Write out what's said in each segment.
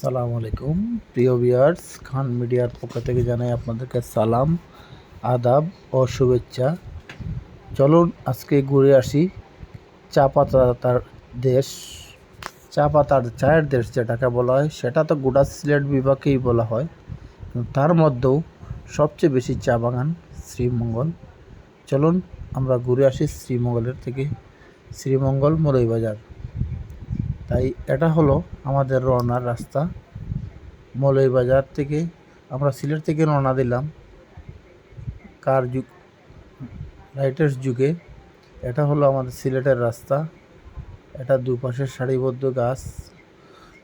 সালাম আলাইকুম। প্রিয় ভিউয়ার্স, খান মিডিয়ার পক্ষ থেকে জানাই আপনাদেরকে সালাম, আদাব ও শুভেচ্ছা। চলুন আজকে ঘুরে আসি চা পাতার দেশ, চা পাতার চায়ের দেশ যেটাকে বলা হয়, সেটা তো গোটা সিলেট বিভাগেই বলা হয়। তার মধ্যেও সবচেয়ে বেশি চা বাগান শ্রীমঙ্গল। চলুন আমরা ঘুরে আসি শ্রীমঙ্গলের থেকে, শ্রীমঙ্গল মুরই বাজার তাই এটা হলো আমাদের রওনার রাস্তা। মৌলভীবাজার থেকে আমরা সিলেট থেকে রওনা দিলাম। কার যুগ? রাইটার্স যুগে। এটা হলো আমাদের সিলেটের রাস্তা। এটা দুপাশে সারিবদ্ধ গাছ।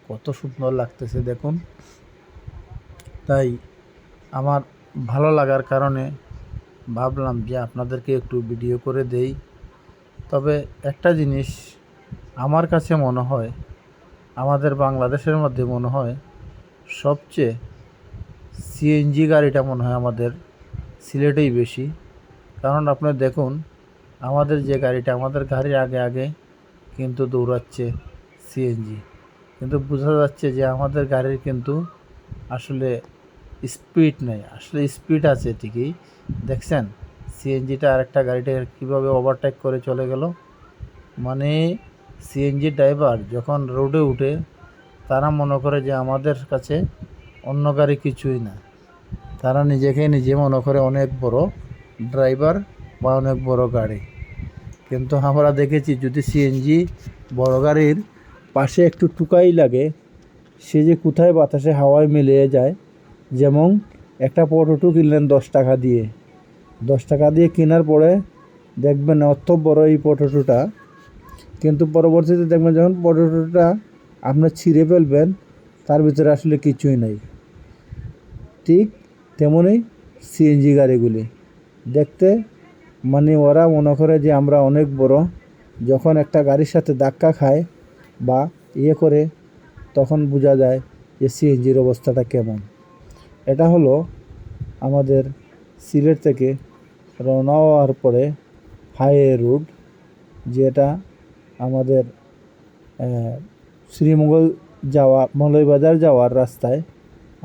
কত সুন্দর লাগতেছে দেখুন। তাই আমার ভালো লাগার কারণে ভাবলাম যে আপনাদেরকে একটু ভিডিও করে দেই। তবে একটা জিনিস আমার কাছে মনে হয়, আমাদের বাংলাদেশের মধ্যে মনে হয় সবচেয়ে সিএনজি গাড়িটা মনে হয় আমাদের সিলেটেই বেশি। কারণ আপনি দেখুন, আমাদের যে গাড়িটা, আমাদের গাড়ির আগে আগে কিন্তু দৌড়াচ্ছে সিএনজি কিন্তু বোঝা যাচ্ছে যে আমাদের গাড়ির কিন্তু আসলে স্পিড নেই, আসলে স্পিড আছে ঠিকই। দেখছেন সিএনজিটা আরেকটা গাড়িটা কীভাবে ওভারটেক করে চলে গেল? মানে সিএনজি ড্রাইভার যখন রোডে উঠে, তারা মনে করে যে আমাদের কাছে অন্য গাড়ি কিছুই না। তারা নিজেকে নিজে মনে করে অনেক বড় ড্রাইভার বা অনেক বড় গাড়ি। কিন্তু আমরা দেখেছি যদি সিএনজি বড় গাড়ির পাশে একটু টুকাই লাগে, সে যে কোথায় বাতাসে হাওয়ায় মিলিয়ে যায়, যেমন একটা পটোটো কিনলেন দশ টাকা দিয়ে। দশ টাকা দিয়ে কেনার পরে দেখবেন অত বড় এই পটোটোটা কিন্তু পরবর্তীতে দেখবেন যখন পটোটোটা আপনার ছিঁড়ে ফেলবেন, তার ভিতরে আসলে কিছুই নাই। ঠিক তেমনই সিএনজি গাড়িগুলি। দেখতে মানে ওরা মনে করে যে আমরা অনেক বড়, যখন একটা গাড়ির সাথে ধাক্কা খায় বা ইয়ে করে, তখন বোঝা যায় যে সিএনজির অবস্থাটা কেমন। এটা হলো আমাদের সিলেট থেকে রওনা হওয়ার পরে হাইওয়ে রুট, যেটা আমাদের শ্রীমঙ্গল যাওয়া, মৌলভীবাজার যাওয়ার রাস্তায়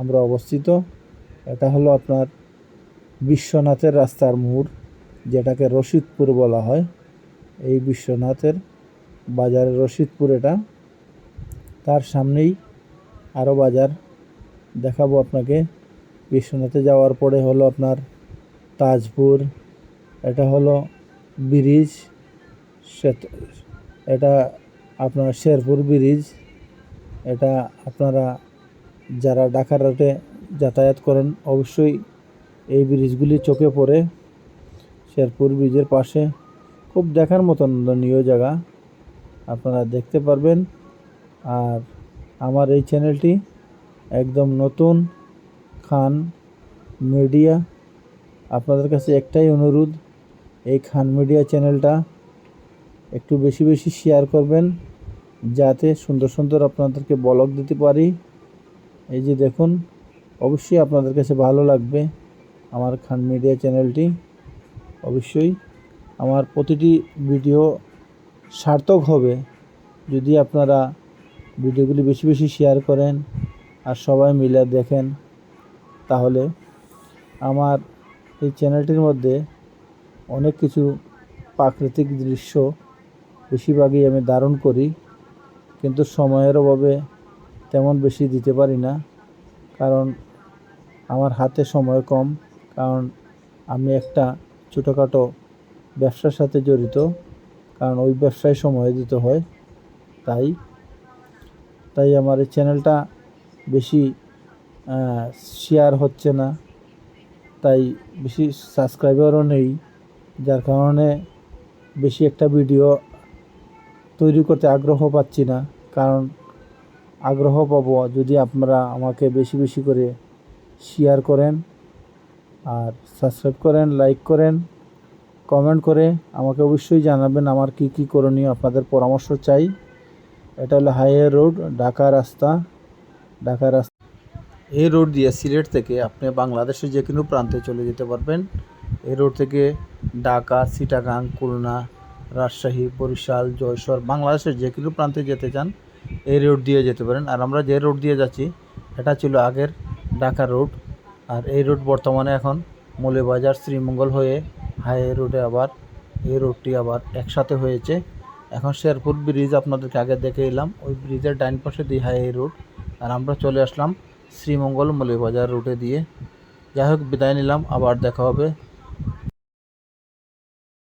আমরা অবস্থিত। এটা হলো আপনার বিশ্বনাথের রাস্তার মোড়, যেটাকে রশিদপুর বলা হয়। এই বিশ্বনাথের বাজারে রশিদপুর এটা। তার সামনেই আরও বাজার দেখাবো আপনাকে। বিশ্বনাথে যাওয়ার পরে হলো আপনার তাজপুর, এটা হলো ব্রিজ এটা আপনার শেরপুর ব্রিজ। এটা আপনারা যারা ঢাকা রুটে যাতায়াত করেন, অবশ্যই এই ব্রিজগুলি চোখে পড়ে। শেরপুর ব্রিজের পাশে খুব দেখার মতন নিয় জায়গা, আপনারা দেখতে পারবেন। আর আমার এই চ্যানেলটি একদম নতুন, খান মিডিয়া। আপনাদের কাছে একটাই অনুরোধ, এই খান মিডিয়া চ্যানেলটা একটু বেশি বেশি শেয়ার করবেন, যাতে সুন্দর সুন্দর আপনাদেরকে ব্লগ দিতে পারি। এই যে দেখুন, অবশ্যই আপনাদের কাছে ভালো লাগবে আমার খান মিডিয়া চ্যানেলটি অবশ্যই আমার প্রতিটি ভিডিও সার্থক হবে। যদি আপনারা ভিডিওগুলি বেশি বেশি শেয়ার করেন আর সবাই মিলে দেখেন, তাহলে আমার এই চ্যানেলটির মধ্যে অনেক কিছু প্রাকৃতিক দৃশ্য বেশিরভাগই আমি ধারণ করি, কিন্তু সময়ের অভাবে তেমন বেশি দিতে পারি না। কারণ আমার হাতে সময় কম, কারণ আমি একটা ছোটোখাটো ব্যবসার সাথে জড়িত, কারণ ওই ব্যবসায় সময় দিতে হয়, তাই। তাই আমার এই চ্যানেলটা বেশি শেয়ার হচ্ছে না, তাই বেশি সাবস্ক্রাইবারও নেই, যার কারণে বেশি একটা ভিডিও তৈরি করতে আগ্রহ পাচ্ছি না। কারণ আগ্রহ পাবো যদি আপনারা আমাকে বেশি বেশি করে শেয়ার করেন আর সাবস্ক্রাইব করেন লাইক করেন কমেন্ট করে আমাকে অবশ্যই জানাবেন আমার কি কি করণীয় আপনাদের পরামর্শ চাই। এটা হলো হাইওয়ে রোড ঢাকা রাস্তা ঢাকা রাস্তা। এই রোড দিয়ে সিলেট থেকে আপনি বাংলাদেশের যে কোনো প্রান্তে চলে যেতে পারবেন। এই রোড থেকে ঢাকা সিটাগাং খুলনা রাজশাহী, বরিশাল জয়সর বাংলাদেশের যে কোনো প্রান্তে যেতে চান, এই রোড দিয়ে যেতে পারেন। আর আমরা যে রোড দিয়ে যাচ্ছি, এটা ছিল আগের ঢাকা রোড আর এই রোড বর্তমানে এখন মৌলবাজার শ্রীমঙ্গল হয়ে হাইওয়ে রোডে আবার, এই রোডটি আবার একসাথে হয়েছে। এখন শেরপুর ব্রিজ আপনাদেরকে আগে দেখে এলাম। ওই ব্রিজের ডাইন পাশে দিয়ে হাইওয়ে রোড আর আমরা চলে আসলাম শ্রীমঙ্গল মৌলবাজার রুটে দিয়ে। যাই হোক, বিদায় নিলাম। আবার দেখা হবে।